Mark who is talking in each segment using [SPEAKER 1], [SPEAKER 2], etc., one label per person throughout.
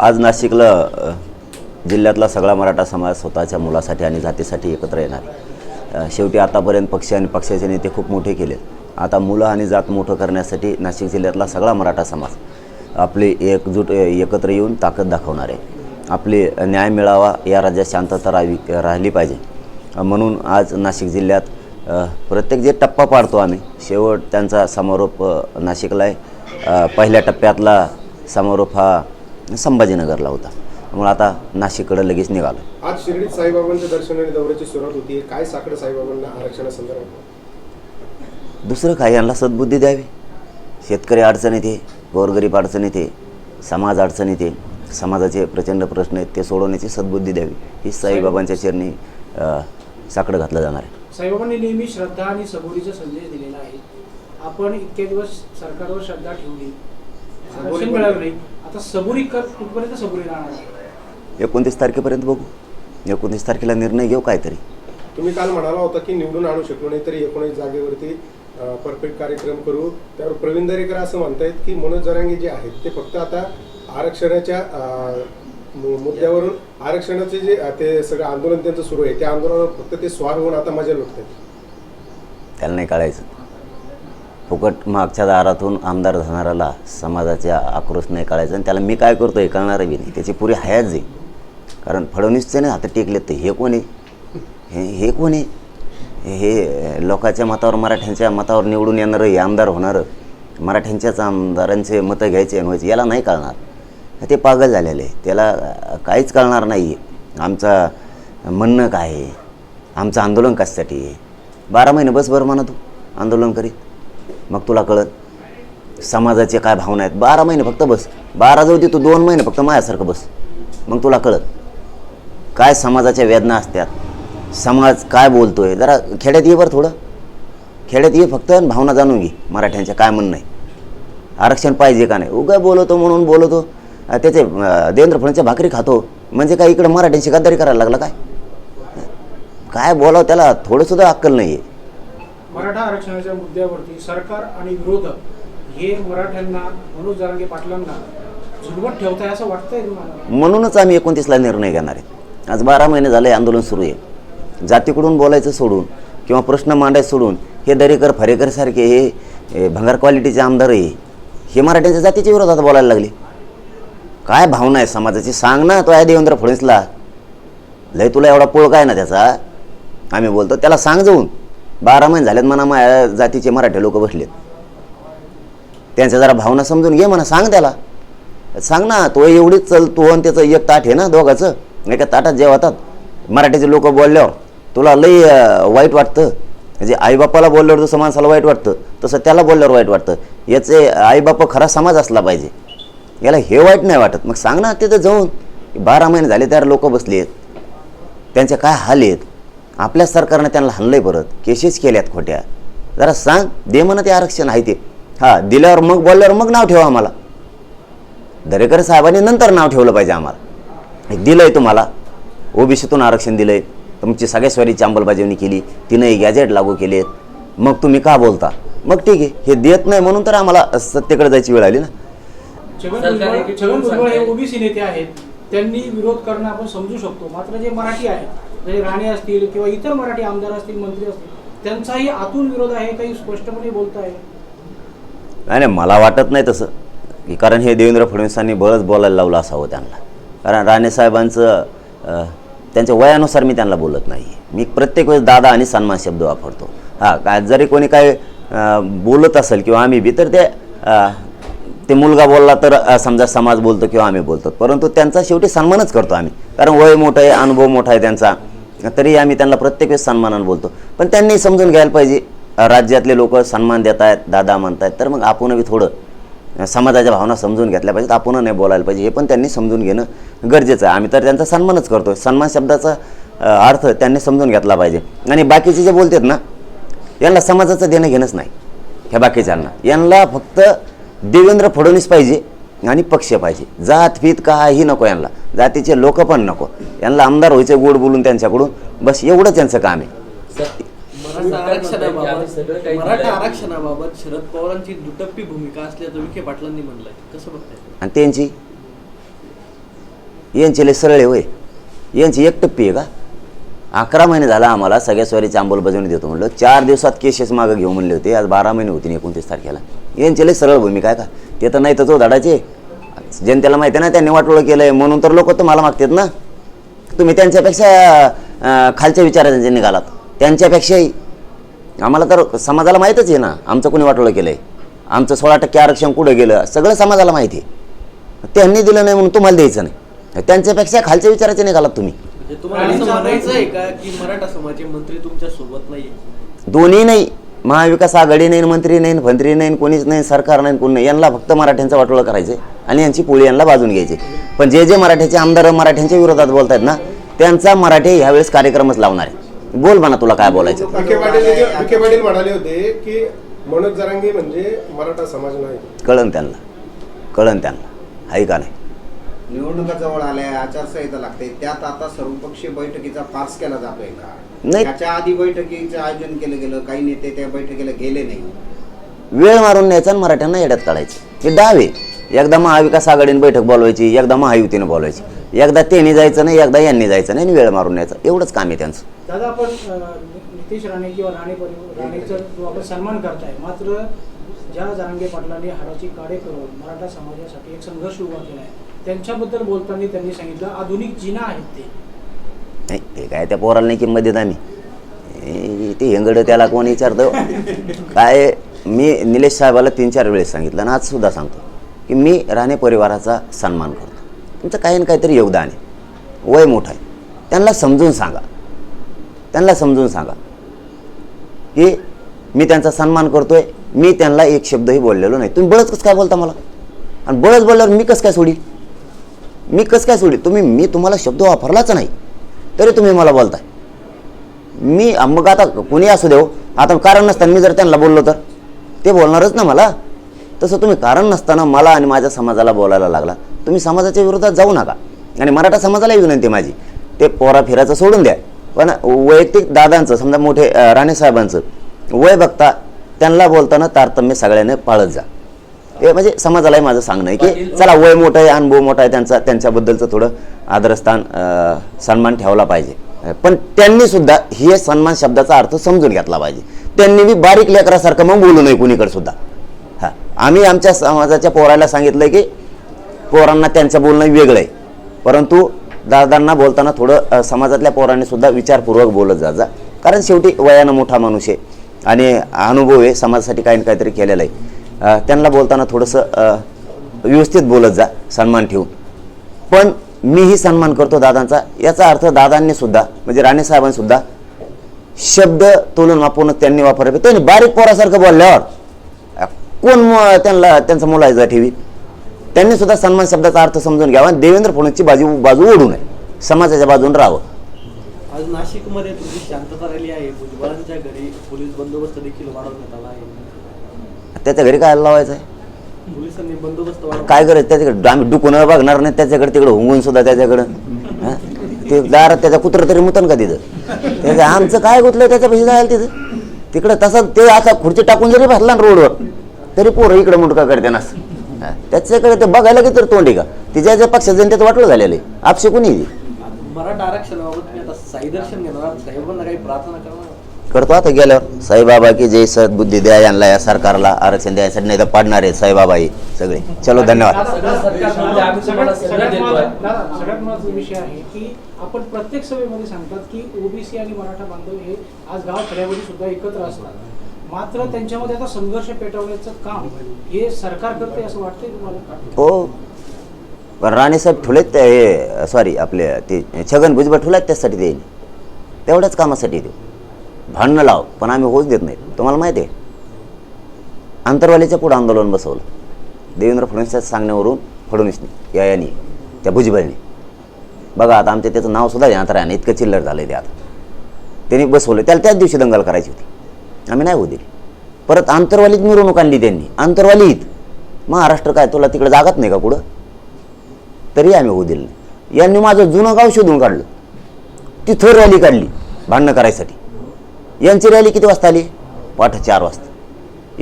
[SPEAKER 1] आज नाशिकला जिल्ह्यातला सगळा मराठा समाज स्वतःच्या मुलासाठी आणि जातीसाठी एकत्र येणार. शेवटी आतापर्यंत पक्ष आणि पक्षाचे नेते खूप मोठे केले आता मुलं आणि जात मोठं करण्यासाठी नाशिक जिल्ह्यातला सगळा मराठा समाज आपली एकजूट एकत्र येऊन ताकद दाखवणार आहे. आपली न्याय मिळावा या राज्यात शांतता राहावी राहिली पाहिजे. म्हणून आज नाशिक जिल्ह्यात प्रत्येक जे टप्पा पाडतो आम्ही शेवट त्यांचा समारोप नाशिकला आहे. पहिल्या टप्प्यातला समारोप हा संभाजीनगरला होता. त्यामुळे आता नाशिककडे लगेच निघालो.
[SPEAKER 2] आज शिर्डीत साईबाबांच्या दर्शनाने दौऱ्याची सुरुवात होती. काय साकडं साईबाबांना आरक्षणासंदर्भात?
[SPEAKER 1] दुसरं काय यांना सद्बुद्धी द्यावी. शेतकरी अडचणीत आहे गोरगरीब अडचणीत आहे समाज अडचणीत आहे. समाजाचे प्रचंड प्रश्न आहेत ते सोडवण्याची सद्बुद्धी द्यावी. ही साईबाबांच्या चरणी साकडं घातलं जाणार आहे.
[SPEAKER 3] साईबाबांनी नेहमी श्रद्धा आणि सबुरीचा संदेश दिलेला आहे. आपण इतके दिवस सरकारवर श्रद्धा ठेवली. आरक्षण मिळालं नाही आता सबुरी कर कुठपर्यंत सबुरी राहणार?
[SPEAKER 1] एकोणतीस तारखेपर्यंत बघू. एकोणतीस तारखेला निर्णय घेऊ काहीतरी.
[SPEAKER 2] तुम्ही काल म्हणाला होता की निवडून आणू शकलो नाही तरी एकोणीस जागेवरती परफेक्ट कार्यक्रम करू. त्यावर प्रवीण दरेकर असं म्हणतायत की मनोज जरांगे जे आहेत ते फक्त आता आरक्षणाच्या मुद्द्यावरून आरक्षणाचे जे ते सगळं आंदोलन त्यांचं सुरू आहे. त्या आंदोलनावर फक्त ते स्वार होऊन आता मजा लुटतात
[SPEAKER 1] त्याला नाही कळायचं. फुकट मागच्या दारातून आमदार धनाराला समाजाच्या आक्रोश नाही काढायचा आणि त्याला मी काय करतो हे कळणारं बी नाही. त्याची पुरी हयात जाईल. कारण फडणवीसचे नाही हात टेकलेत ते. हे कोण आहे? हे हे कोण आहे? हे लोकांच्या मतावर मराठ्यांच्या मतावर निवडून येणारं हे आमदार होणारं मराठ्यांच्याच आमदारांचे मतं घ्यायचे आणि व्हायचे याला नाही कळणार. ते पागल झालेले आहे. त्याला काहीच कळणार नाही आमचा म्हणणं काय आहे? आमचं आंदोलन कशासाठी आहे? बारा महिने बस बरं म्हणा तू आंदोलन करीत. मग तुला कळत समाजाचे काय भावना आहेत? बारा महिने फक्त बस. बारा जाऊ दे तू दोन महिने फक्त माझ्यासारखं बस. मग तुला कळत काय समाजाच्या वेदना असतात? समाज काय बोलतोय? जरा खेड्यात ये बरं थोडं. खेड्यात ये फक्त भावना जाणून घे मराठ्यांच्या काय म्हणणं आहे. आरक्षण पाहिजे का नाही? उगा बोलवतो म्हणून बोलवतो त्याचे देवेंद्र फडणवीसच्या भाकरी खातो. म्हणजे काय इकडं मराठ्यांची गद्दारी करायला लागला काय? काय बोलावं त्याला? थोडंसुद्धा अक्कल नाही आहे
[SPEAKER 3] मराठा आरक्षणाच्या मुद्द्यावरती सरकार आणि विरोधक हे मराठ्यांना मनोज जरांगे पाटलांना झुलवत ठेवताय असं वाटतंय तुम्हाला?
[SPEAKER 1] म्हणूनच आम्ही एकोणतीसला निर्णय घेणार आहे. आज बारा महिने झाले आंदोलन सुरू आहे. जातीकडून बोलायचं सोडून किंवा प्रश्न मांडायचं सोडून हे दरेकर फरेकरसारखे हे हे भंगार क्वालिटीचे आमदार आहे हे मराठ्यांच्या जातीच्या विरोधात बोलायला लागले. काय भावना आहे समाजाची? सांग ना तो आहे देवेंद्र फडणवीसला. लय तुला एवढा पोळ काय ना त्याचा? आम्ही बोलतो त्याला सांग जाऊन. बारा महिने झालेत म्हणा माझ्या जातीचे मराठी लोक बसलेत. त्यांच्या जरा भावना समजून घे म्हणा सांग त्याला. सांग ना तो एवढीच चल तू आणि त्याचं एक ताट आहे ना दोघाचं एका ताटात जेवतात. मराठीचे लोक बोलल्यावर तुला लई वाईट वाटतं. म्हणजे आईबापाला बोलल्यावर जसं माणसाला वाईट वाटतं तसं त्याला बोलल्यावर वाईट वाटतं. याचे आईबापा खरा समाज असला पाहिजे. याला हे वाईट नाही वाटत. मग सांग ना तिथं जाऊन. बारा महिने झाले त्यावर लोक बसले आहेत त्यांचे काय हाल आहेत? आपल्या सरकारनं त्यांना हल्लंय परत. केसेस केल्यात खोट्या. जरा सांग दे म्हणा ते आरक्षण आहे ते. हां दिल्यावर मग बोलल्यावर मग नाव ठेवा आम्हाला. दरेकर साहेबांनी नंतर नाव ठेवलं पाहिजे आम्हाला. हे दिलंय तुम्हाला. ओबीसीतून आरक्षण दिलंय. तुमची सगळ्या स्वारीची अंमलबजावणी केली. तिनंही गॅजेट लागू केलेत. मग तुम्ही का बोलता? मग ठीक आहे. हे देत नाही म्हणून तर आम्हाला सत्तेकडे जायची वेळ आली ना.
[SPEAKER 3] छगन भुजबळ हे. ओबीसी नेते आहेत. त्यांनी विरोध करणं आपण समजू शकतो. मात्र जे मराठी आहेत जसे राणे असतील किंवा इतर मराठी आमदार असतील मंत्री असतील त्यांचाही आतून विरोध आहे काही स्पष्टपणे बोलत आहे
[SPEAKER 1] नाही. नाही मला वाटत नाही तसं. की कारण हे देवेंद्र फडणवीसांनी बरंच बोलायला लावलं असावं त्यांना. कारण राणेसाहेबांचं त्यांच्या वयानुसार मी त्यांना बोलत नाही मी प्रत्येक वेळेस दादा आणि सन्मान शब्द वापरतो. हां काय जरी कोणी काय बोलत असेल किंवा आम्ही बी तर ते ते मुलगा बोलला तर समजा समाज बोलतो किंवा आम्ही बोलतो. परंतु त्यांचा शेवटी सन्मानच करतो आम्ही. कारण वय मोठं आहे अनुभव मोठा आहे त्यांचा. तरी आम्ही त्यांना प्रत्येक वेळेस सन्मानानं बोलतो. पण त्यांनी समजून घ्यायला पाहिजे राज्यातले लोक सन्मान देत आहेत दादा म्हणतायत. तर मग आपणही थोडं समाजाच्या भावना समजून घेतल्या पाहिजेत आपण नाही बोलायला पाहिजे. हे पण त्यांनी समजून घेणं गरजेचं आहे. आम्ही तर त्यांचा सन्मानच करतो सन्मान शब्दाचा अर्थ त्यांनी समजून घेतला पाहिजे. आणि बाकीचे जे बोलतात ना यांना समाजाचं देणं घेणंच नाही. ह्या बाकीच्यांना. यांना फक्त देवेंद्र फडणवीस पाहिजे आणि पक्ष पाहिजे. जात फीत काही नको यांना. जातीचे लोक पण नको. यांना आमदार व्हायचे गोड बोलून त्यांच्याकडून. बस एवढंच यांचं काम आहे.
[SPEAKER 4] मराठा आरक्षणाबाबत शरद पवारांची दुटप्पी भूमिका असल्याचं विखे पाटलांनी म्हणलंय. कसं बघताय?
[SPEAKER 1] आणि त्यांची? यांची लय सरळ आहे होय. यांची एक टप्पी आहे का? अकरा महिने झाला आम्हाला सगळ्या स्वारीची अंमलबजावणी देतो म्हणलं. चार दिवसात केसेस मागं घेऊ म्हणले होते. आज बारा महिने होती एकोणतीस तारखेला. यांची लय सरळ भूमिका आहे का? ते तर नाही तर तो धडाचे. जनतेला माहिती ना त्यांनी वाटोळं केलं आहे म्हणून तर लोक तुम्हाला मागतात ना. तुम्ही त्यांच्यापेक्षा खालच्या विचारांचे निघालात त्यांच्यापेक्षाही. आम्हाला तर समाजाला माहीतच आहे ना आमचं कोणी वाटोळं केलं आहे आमचं सोळा टक्के आरक्षण कुठं गेलं सगळं समाजाला माहिती आहे. त्यांनी दिलं नाही म्हणून तुम्हाला द्यायचं नाही. त्यांच्यापेक्षा खालच्या विचाराचे निघालात तुम्ही.
[SPEAKER 4] म्हणजे तुम्हाला असं म्हणायचं आहे का की मराठा समाजाचे मंत्री तुमच्यासोबत नाहीये?
[SPEAKER 1] दोन्ही नाही. महाविकास आघाडी नाही मंत्री नाही मंत्री नाही कोणीच नाही सरकार नाही कोणी नाही. यांना फक्त मराठ्यांचं वाटोळं करायचं आणि यांची पोळी यांना बाजून घ्यायची. पण जे जे मराठ्याचे आमदार मराठ्यांच्या विरोधात बोलतायत ना त्यांचा मराठी ह्यावेळेस कार्यक्रमच लावणार आहे. बोल म्हणा तुला काय बोलायचं.
[SPEAKER 2] विखे पाटील विखे पाटील म्हणाले होते की मनोज जरांगे म्हणजे मराठा समाज नाही.
[SPEAKER 1] कळन त्यांना. कळन त्यांना. आहे का नाही?
[SPEAKER 5] निवडणुका जवळ आल्या आचारसंहिता लागते त्यात आता सर्वपक्षीय बैठकीचा फार्स केला जातोय का?
[SPEAKER 1] नाही.
[SPEAKER 5] त्याच्या आधी बैठकीचं आयोजन केलं गेलं काही नेते त्या बैठकीला गेले नाही.
[SPEAKER 1] वेळ मारून न्यायचा आणि मराठ्यांना येड्यात काढायचं. हे डावे एकदा महाविकास आघाडीने बैठक बोलवायची एकदा महायुतीनं बोलवायची. एकदा त्यांनी जायचं नाही एकदा यांनी जायचं नाही आणि वेळ मारून न्यायचं एवढंच काम आहे त्यांचं.
[SPEAKER 3] दादा आपण नितेश राणे किंवा राणे राणेचा आपण सन्मान करताय. मात्र ज्या जारांगे पाटलांनी हाडाची काढे करून मराठा समाजासाठी एक संघर्ष उभा केला आहे त्यांच्याबद्दल बोलताना त्यांनी सांगितलं आधुनिक जिना आहेत ते.
[SPEAKER 1] नाही ते काय त्या पोराला नाही किंमत देत आम्ही. ते हेंगड त्याला कोण विचारतं? काय मी निलेश साहेबाला तीन चार वेळेस सांगितलं आणि आज सुद्धा सांगतो. की मी राणे परिवाराचा सन्मान करतो. तुमचं काही ना काहीतरी योगदान आहे. वय मोठं आहे. त्यांना समजून सांगा. त्यांना समजून सांगा की मी त्यांचा सन्मान करतोय. मी त्यांना एक शब्दही बोललेलो नाही. तुम्ही बळच कसं काय बोलता मला? आणि बळच बोलल्यावर मी कसं काय सोडी मी कसं काय सोडी तुम्ही मी तुम्हाला शब्द वापरलाच नाही. तरी तुम्ही मला बोलताय. मी मग आता कोणी असू देऊ. आता कारण नसताना मी जर त्यांना बोललो तर? ते बोलणारच ना मला. तसं तुम्ही कारण नसताना मला आणि माझ्या समाजाला बोलायला लागला. तुम्ही समाजाच्या विरोधात जाऊ नका. आणि मराठा समाजालाही विनंती माझी. ते पोरा फिरायचं सोडून द्या. पण वैयक्तिक दादांचं समजा मोठे राणेसाहेबांचं वय बघता त्यांना बोलताना तारतम्य सगळ्यांनी पाळत जा. हे म्हणजे समाजालाही माझं सांगणं आहे की चला वय मोठं आहे अनुभव मोठा आहे त्यांचा त्यांच्याबद्दलचं थोडं आदरस्थान सन्मान ठेवला पाहिजे. पण त्यांनी सुद्धा हे सन्मान शब्दाचा अर्थ समजून घेतला पाहिजे. त्यांनी बी बारीक लेकरासारखं मग बोलू नये कुणीकडे सुद्धा. आम्ही आमच्या समाजाच्या पोराला सांगितलं की पोरांना त्यांचं बोलणं वेगळं आहे. परंतु दादांना बोलताना थोडं समाजातल्या पोरांनी सुद्धा विचारपूर्वक बोलत जा जा. कारण शेवटी वयानं मोठा माणूस आहे आणि अनुभव आहे समाजासाठी काही ना काहीतरी केलेलं आहे. त्यांना बोलताना थोडंसं व्यवस्थित बोलत जा सन्मान ठेवून. पण मीही सन्मान करतो दादांचा. याचा अर्थ दादांनी सुद्धा म्हणजे राणेसाहेबांनीसुद्धा शब्द तोलून मापून त्यांनी वापरले त्यांनी बारीक पोरासारखं बोलल्यावर कोण म- त्यांना त्यांचा मुलायचा ठेवी. त्यांनी सुद्धा सन्मान शब्दाचा अर्थ समजून घ्यावा. आणि देवेंद्र फडणवीसची बाजू बाजू ओढू नये समाजाच्या बाजून राहावं.
[SPEAKER 4] आज नाशिकमध्ये तुझी शांतता राहिली आहे. भुजबळांच्या घरी पोलीस बंदोबस्त देखील वाढवण्यात आला आहे.
[SPEAKER 1] त्याच्या घरी काय लावायचं आहे?
[SPEAKER 4] पोलिसांनी बंदोबस्त वाढवला.
[SPEAKER 1] काय करायचं त्याच्याकडे आम्ही डुकून बघणार नाही. त्याच्याकडे तिकडे हुंगून सुद्धा त्याच्याकडं? ते दारात त्याचा कुत्र तरी मुतन का तिथं? त्याचं आमचं काय गुतलं त्याच्यापाशी जायला तिथं. तिकडं तसं ते आता खुर्ची टाकून जरी बसला ना रोडवर तरी पोरं इकडं मुटका करते ना. त्याच्याकडे ते बघायला की तर तोंडी का? तिच्या ज्या पक्षात जनतेचं वाटलं झालेलं आहे. आपशी कोणी
[SPEAKER 4] मराठा आरक्षणाबाबत मी आता साई दर्शन घेणार साहेबांना काही प्रार्थना करणार
[SPEAKER 1] करतो आता गेल्यावर. साईबाबा की जय सद्बुद्धी द्या यांना या सरकारला आरक्षण द्यायसाठी नाही तर पाडणार आहे साईबाबा ही सगळे. चलो धन्यवाद.
[SPEAKER 6] म्हणजे
[SPEAKER 3] सगळ्यात महत्त्वाचा विषय आहे की आपण प्रत्येक सभेमध्ये सांगतात की ओबीसी आणि मराठा बांधव हे आज गाव खेड्यामध्ये सुद्धा एकत्र असतात. मात्र त्यांच्यामध्ये आता संघर्ष पेटवण्याचं काम हे सरकार करते असं वाटतंय तुम्हाला?
[SPEAKER 1] हो. पण राणेसाहेब ठुलेत ते हे सॉरी आपले ते छगन भुजबळ ठुलेत त्यासाठी देईन तेवढ्याच कामासाठी देऊ भांडणं लाव पण आम्ही होऊच देत नाही. तुम्हाला माहिती आहे? आंतरवालीच्या पुढं आंदोलन बसवलं. देवेंद्र फडणवीसच्या सांगण्यावरून फडणवीसने या यानी त्या भुजबळने. बघा आता आमच्या त्याचं नावसुद्धा सुद्धा अंतराने इतकं चिल्लर झालं ते आता. त्यांनी बसवलं. त्याला त्याच दिवशी दंगल करायची होती. आम्ही नाही होऊ दिली. परत आंतरवालीत मिरवणूक आणली त्यांनी. आंतरवालीत. महाराष्ट्र काय तुला तिकडे जागात नाही का कुठं? तरी आम्ही होऊ दिलं नाही. यांनी माझं जुनं गाव शोधून काढलं. तिथं रॅली काढली भांडणं करायसाठी. यांची रॅली किती वाजता आली? पाठ चार वाजता.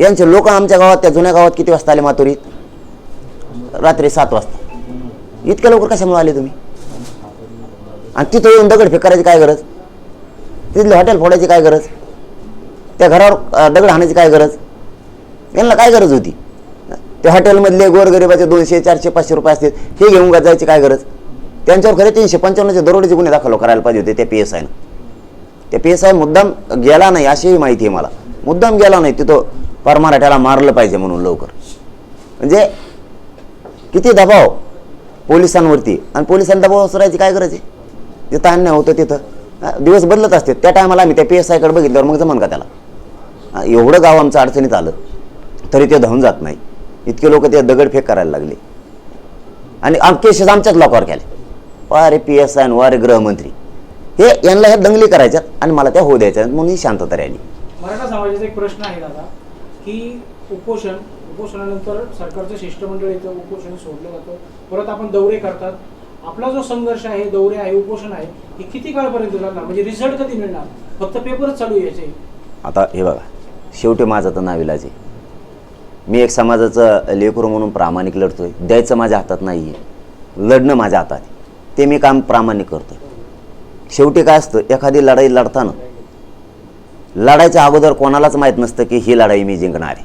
[SPEAKER 1] यांचे लोक आमच्या गावात त्या जुन्या गावात किती वाजता आले मातुरीत? रात्री सात वाजता. इतक्या लवकर कशामुळे आले तुम्ही? आणि तिथं येऊन दगडफेक करायची काय गरज? तिथले हॉटेल फोडायची काय गरज? त्या घरावर दगड हाणायची काय गरज? यांना काय गरज होती? त्या हॉटेलमधले गोरगरिबाचे दोनशे चारशे पाचशे रुपये असतील हे घेऊन का जायची काय गरज? त्यांच्यावर खरे तीनशे पंच्याण्णवचे दरोडेचे गुन्हे दाखल करायला पाहिजे होते त्या पी एस आयनं त्या पी एस आय मुद्दाम गेला नाही अशीही माहिती आहे मला. मुद्दाम गेला नाही तिथं फार मराठ्याला मारलं पाहिजे म्हणून लवकर. म्हणजे किती दबाव पोलिसांवरती? आणि पोलिसांना दबाव असरायची काय गरज आहे? जिथं अन्याय होतं तिथं. दिवस बदलत असते. त्या टायमाला आम्ही त्या पी एस आयकडे बघितल्यावर मग जमन का त्याला? एवढं गाव आमचं अडचणीत आलं तरी ते धावून जात नाही. इतके लोक ते दगडफेक करायला लागले. आणि केसेस आमच्याच लोकांवर केले वारे पी एस आय वारे गृहमंत्री. हे यांना ह्या दंगली करायच्यात आणि मला त्या होऊ द्यायच्या म्हणून ही शांतता राहिली
[SPEAKER 3] मराठा समाजाचा एक प्रश्न आहे दादा की उपोषण उपोषणानंतर सरकारचं शिष्टमंडळ येतं उपोषण सोडलं जातं परत आपण दौरे करतात. आपला जो संघर्ष आहे दौरे आहे उपोषण आहे हे किती काळपर्यंत चालणार? म्हणजे रिझल्ट कधी मिळणार? फक्त पेपरच चालू यायचे
[SPEAKER 1] आता हे बघा शेवटी माझं तर नाविलाज आहे. मी एक समाजाचं लेकरू म्हणून प्रामाणिक लढतोय. द्यायचं माझ्या हातात नाही आहे लढणं माझ्या हातात आहे. ते मी काम प्रामाणिक करतोय. शेवटी काय असतं एखादी लढाई लढताना लढायच्या अगोदर कोणालाच माहीत नसतं की ही लढाई मी जिंकणार आहे.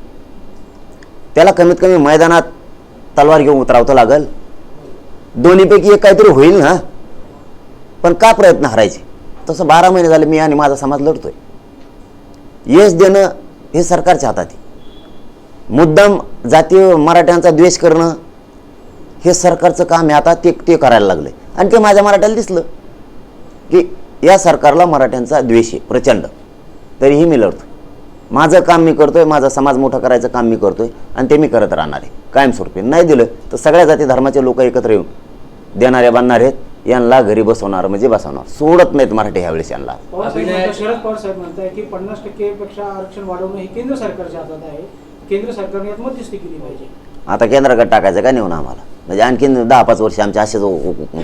[SPEAKER 1] त्याला कमीत कमी मैदानात तलवार घेऊन उतरावतं लागल. दोन्हीपैकी एक काहीतरी होईल ना? पण का प्रयत्न हरायचे? तसं बारा महिने झाले मी आणि माझा समाज लढतोय. यश देणं हे सरकारच्या हातात आहे. मुद्दाम जातीय मराठ्यांचा द्वेष करणं हे सरकारचं काम आहे. आता ते ते करायला लागले. आणि ते माझ्या मराठ्याला दिसलं की या सरकारला मराठ्यांचा द्वेष आहे प्रचंड. तरीही मी लढतो. माझं काम मी करतोय माझा समाज मोठा करायचं काम मी करतोय आणि ते मी करत राहणार आहे. कायमस्वरूपी. नाही दिलं तर सगळ्या जाती धर्माचे लोक एकत्र येऊन देणारे बांधणार आहेत. यांना घरी बसवणार म्हणजे बसवणार. सोडत नाहीत मराठी ह्यावेळेस यांना.
[SPEAKER 3] पवार साहेब
[SPEAKER 6] अभिनय-
[SPEAKER 3] म्हणतात- शरद पवार साहेब म्हणताय की पन्नास टक्केपेक्षा आरक्षण वाढवणं हे केंद्र सरकारच्या हातात आहे. केंद्र सरकारने यात मध्यस्थी केली पाहिजे.
[SPEAKER 1] आता केंद्राकडे टाकायचं का नेऊन आम्हाला? म्हणजे आणखीन दहा पाच वर्ष आमच्या असेच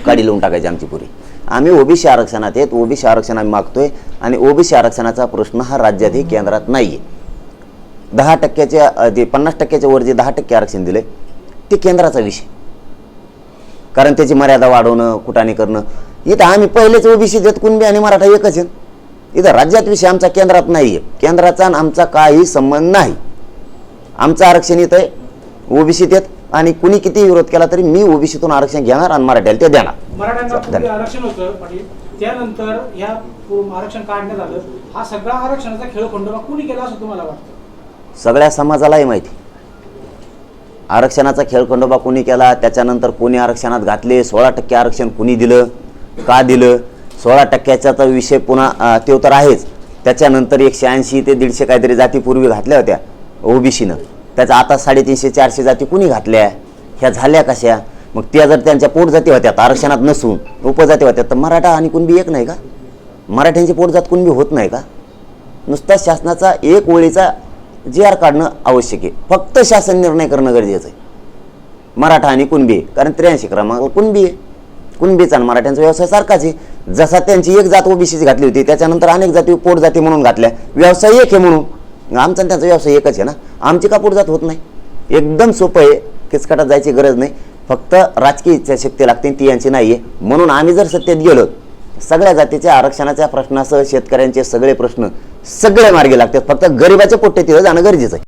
[SPEAKER 1] काडी लावून टाकायची आमची पुरी. आम्ही ओबीसी आरक्षणात आहेत ओबीसी आरक्षण आम्ही मागतोय आणि ओबीसी आरक्षणाचा प्रश्न हा राज्यातही केंद्रात नाही आहे दहा टक्क्याच्या अ, पन्नास टक्क्याच्या वर जे दहा टक्के आरक्षण दिले ते केंद्राचा विषय. कारण त्याची मर्यादा वाढवणं कुटाने करणं. इथं आम्ही पहिलेच ओबीसी देत कुणबी आणि मराठा एकच आहेत. इथं राज्यात विषय आमचा केंद्रात नाही आहे केंद्राचा आणि आमचा काही संबंध नाही. आमचं आरक्षण इथं आहे. ओबीसीत येत आणि कुणी किती विरोध केला तरी मी ओबीसीतून आरक्षण घेणार आणि मराठ्याला ते देणार.
[SPEAKER 3] आरक्षण होतं त्यानंतर या आरक्षण काढण्यात आलं. हा सगळा आरक्षणाचा खेळ कुणी केला असं तुम्हाला वाटतं?
[SPEAKER 1] सगळ्या समाजालाही माहिती. आरक्षणाचा खेळखंडोबा कोणी केला? त्याच्यानंतर कोणी आरक्षणात घातले? सोळा टक्के आरक्षण कुणी दिलं? का दिलं? सोळा टक्क्याचा तर विषय पुन्हा ते तर आहेच. त्याच्यानंतर एकशे ऐंशी ते दीडशे काहीतरी जाती पूर्वी घातल्या होत्या ओबीसीनं. त्याचा आता साडेतीनशे चारशे जाती कुणी घातल्या? ह्या झाल्या कशा? मग त्या जर त्यांच्या पोटजाती होत्या आरक्षणात नसून उपजाती होत्या तर मराठा आणि कुणबी एक नाही का? मराठ्यांची पोटजात कुणबी होत नाही का? नुसता शासनाचा एक ओळीचा जी आर काढणं आवश्यक आहे. फक्त शासन निर्णय करणं गरजेचं आहे. मराठा आणि कुणबी आहे. कारण त्र्याऐंशी क्रमांक कुणबी आहे. कुणबीचा आणि मराठ्यांचा व्यवसाय सारखाच आहे. जसा त्यांची एक जात ओबीसीची घातली होती त्याच्यानंतर अनेक जाती पोट जाती म्हणून घातल्या. व्यवसाय एक आहे म्हणून. आमचा आणि त्यांचा व्यवसाय एकच आहे ना. आमची का पोटजात होत नाही? एकदम सोपं आहे. किचकटात जायची गरज नाही. फक्त राजकीय इच्छाशक्ती लागते ती यांची नाही आहे. म्हणून आम्ही जर सत्तेत गेलो सगळ्या जातीच्या आरक्षणाच्या प्रश्नासह शेतकऱ्यांचे सगळे प्रश्न सगळे मार्गे लागतात. फक्त गरिबाच्या पोट्टे तिथं जाणं गरजेचं आहे.